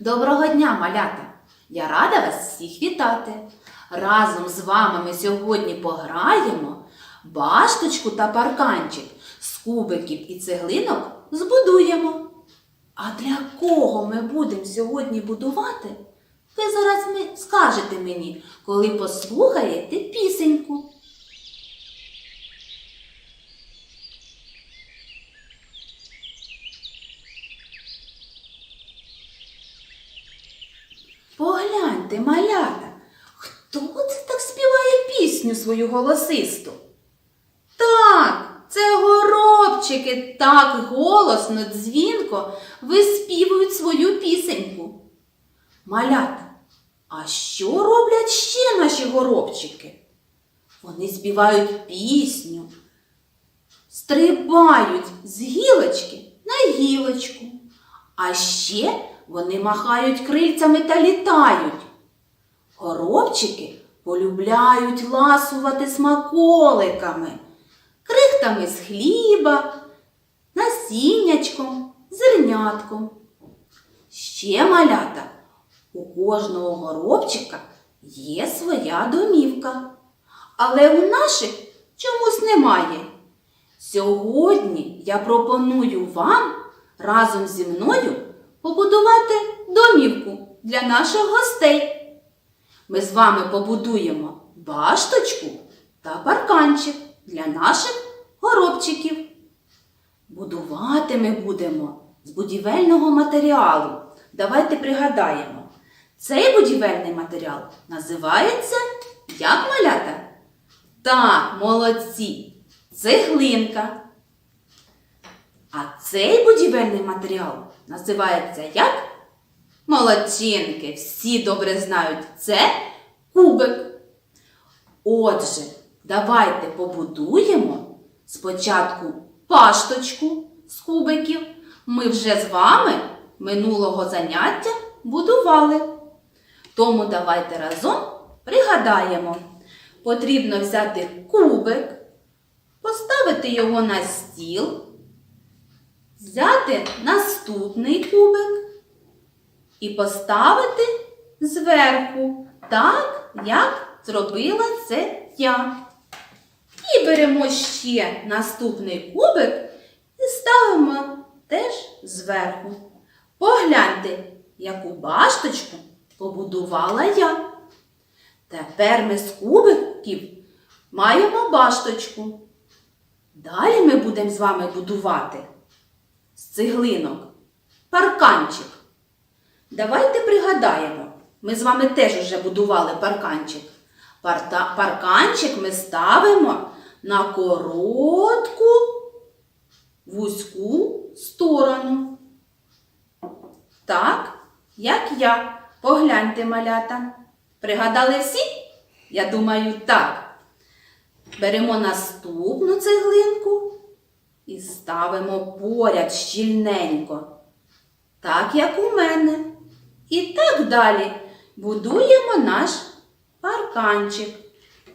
Доброго дня, малята! Я рада вас всіх вітати. Разом з вами ми сьогодні пограємо, башточку та парканчик з кубиків і цеглинок збудуємо. А для кого ми будемо сьогодні будувати? Ви зараз скажете мені, коли послухаєте пісеньку. Погляньте, малята, хто це так співає пісню свою голосисту? Так, це горобчики так голосно, дзвінко виспівують свою пісеньку. Малята, а що роблять ще наші горобчики? Вони співають пісню, стрибають з гілочки на гілочку. А ще вони махають крильцями та літають. Горобчики полюбляють ласувати смаколиками, крихтами з хліба, насіннячком, зернятком. Ще малята, у кожного горобчика є своя домівка, але у наших чомусь немає. Сьогодні я пропоную вам разом зі мною побудувати домівку для наших гостей. Ми з вами побудуємо башточку та парканчик для наших горобчиків. Будувати ми будемо з будівельного матеріалу. Давайте пригадаємо. Цей будівельний матеріал називається як малята? Так, молодці, цеглинка. А цей будівельний матеріал називається як? Молодчинки, всі добре знають, це кубик. Отже, давайте побудуємо спочатку пашточку з кубиків. Ми вже з вами минулого заняття будували. Тому давайте разом пригадаємо. Потрібно взяти кубик, поставити його на стіл взяти наступний кубик і поставити зверху, так, як зробила це я. І беремо ще наступний кубик і ставимо теж зверху. Погляньте, яку башточку побудувала я. Тепер ми з кубиків маємо башточку. Далі ми будемо з вами будувати з цеглинок, парканчик. Давайте пригадаємо, ми з вами теж вже будували парканчик. Парканчик ми ставимо на коротку вузьку сторону. Так, як я. Погляньте, малята. Пригадали всі? Я думаю, так. Беремо наступну цеглинку і ставимо поряд щільненько, так як у мене. Далі будуємо наш парканчик.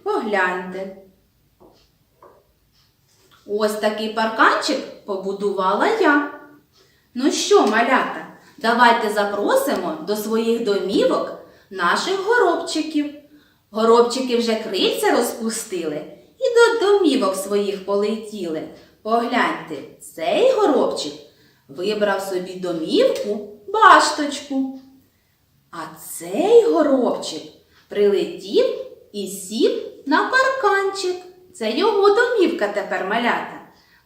Погляньте. Ось такий парканчик побудувала я. Ну що, малята, давайте запросимо до своїх домівок наших горобчиків. Горобчики вже крильця розпустили і до домівок своїх полетіли. Погляньте, цей горобчик вибрав собі домівку башточку. А цей горобчик прилетів і сів на парканчик. Це його домівка тепер малята.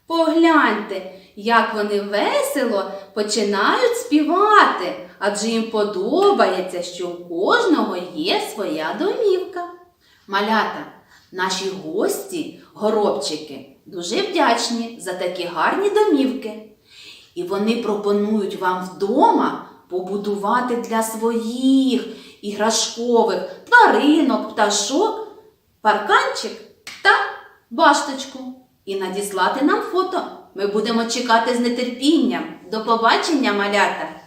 Погляньте, як вони весело починають співати, адже їм подобається, що у кожного є своя домівка. Малята, наші гості, горобчики, дуже вдячні за такі гарні домівки. І вони пропонують вам вдома побудувати для своїх іграшкових тваринок, пташок, парканчик та башточку. І надіслати нам фото. Ми будемо чекати з нетерпінням. До побачення, малята!